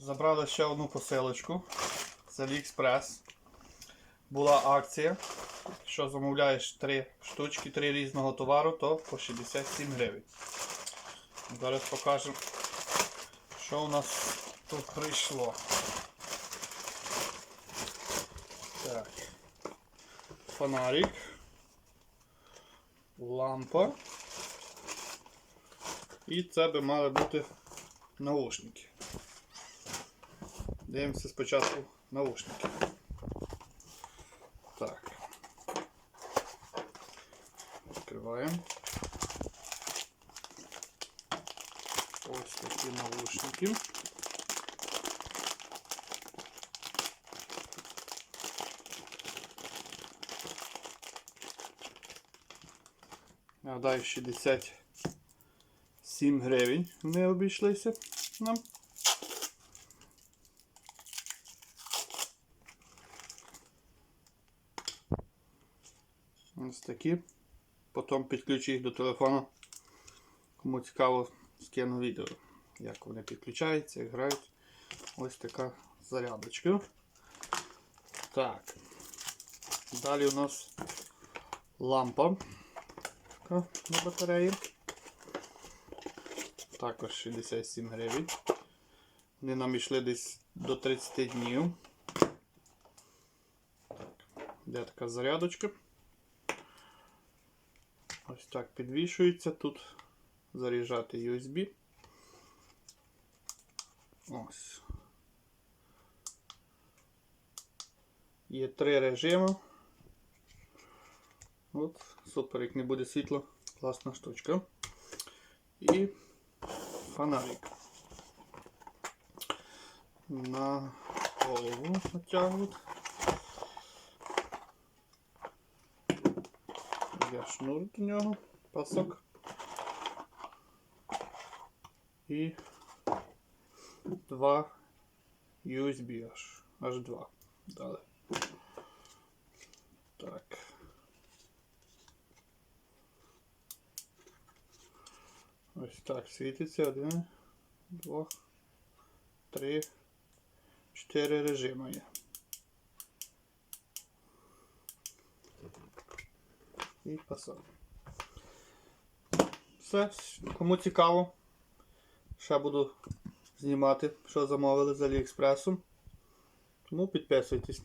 Забрали ще одну посилочку з AliExpress. Була акція. Якщо замовляєш 3 штучки, 3 різного товару, то по 67 гривень. Зараз покажемо, що у нас тут прийшло. Так. Фонарик. Лампа. І це би мали бути наушники. Дивимося спочатку наушники. Так. Відкриваємо. Ось такі наушники. Нагадаю, 67 гривень вони обійшлися нам. Ось такі. Потім підключу їх до телефону. Кому цікаво, скину відео, як вони підключаються, як грають. Ось така зарядочка. Так. Далі у нас лампа така на батареї. Також 67 гривень. Вони нам йшли десь до 30 днів. Так. Де така зарядочка? Ось так підвішується. Тут заряджати USB. Ось. Є три режими. От, супер, як не буде світло, класна штучка. І фонарик. На голову натягують. Є шнур до нього, пасок. І два USB аж, аж два. Дали. Так. Ось так світиться. Один, два, три, чотири режими є. І пасок. Все, кому цікаво, ще буду знімати, що замовили з Аліекспресу. Тому підписуйтесь.